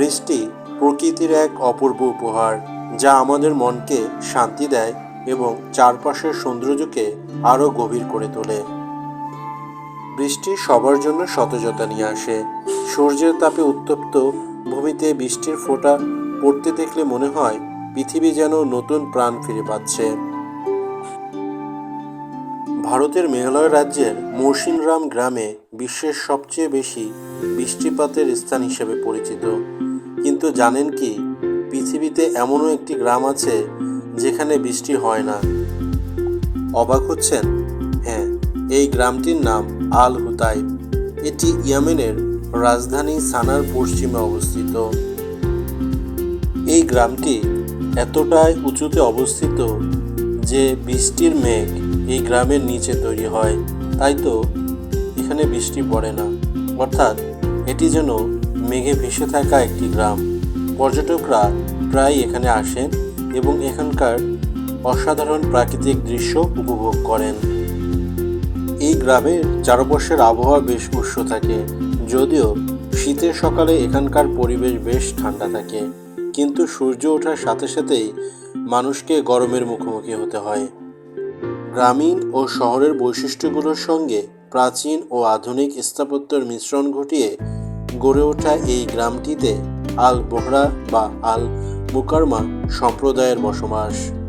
বৃষ্টি প্রকৃতির এক অপূর্ব উপহার, যা আমাদের মনকে শান্তি দেয় এবং চারপাশের সৌন্দর্যকে আরও গভীর করে তোলে। বৃষ্টি সবার জন্য সতেজতা নিয়ে আসে। সূর্যের তাপে উত্তপ্ত ভূমিতে বৃষ্টির ফোঁটা পড়তে দেখলে মনে হয় পৃথিবী যেন নতুন প্রাণ ফিরে পাচ্ছে। ভারতের মেঘালয় রাজ্যের মৌসিনরাম গ্রামে বিশ্বের সবচেয়ে বেশি বৃষ্টিপাতের স্থান হিসেবে পরিচিত। কিন্তু জানেন কি, পৃথিবীতে এমনও একটি গ্রাম আছে যেখানে বৃষ্টি হয় না। অবাক হচ্ছেন? হ্যাঁ এই গ্রামটির নাম আল হুতাইব। এটি ইয়েমেনের রাজধানী সানার পশ্চিমে অবস্থিত। এই গ্রামটি এতটাই উঁচুতে অবস্থিত যে বৃষ্টির মেঘ এই গ্রামের নিচে তৈরি হয়। তাই তো, এখানে বৃষ্টি পড়ে না। অর্থাৎ, এটি যেন মেঘে ভেসে থাকা একটি গ্রাম। পর্যটকরা প্রায় এখানে আসেন এবং এখানকার অসাধারণ প্রাকৃতিক দৃশ্য উপভোগ করেন। এই গ্রামের চারপাশের আবহাওয়া বেশ উষ্ণ থাকে, যদিও শীতের সকালে এখানকার পরিবেশ বেশ ঠান্ডা থাকে। কিন্তু সূর্য ওঠার সাথে সাথেই মানুষকে গরমের মুখোমুখি হতে হয়। গ্রামীণ ও শহরের বৈশিষ্ট্যগুলোর সঙ্গে প্রাচীন ও আধুনিক স্থাপত্যের মিশ্রণ ঘটিয়ে গড়ে ওঠা এই গ্রামটিতে আল বোহরা বা আল মুকারমা সম্প্রদায়ের বসবাস।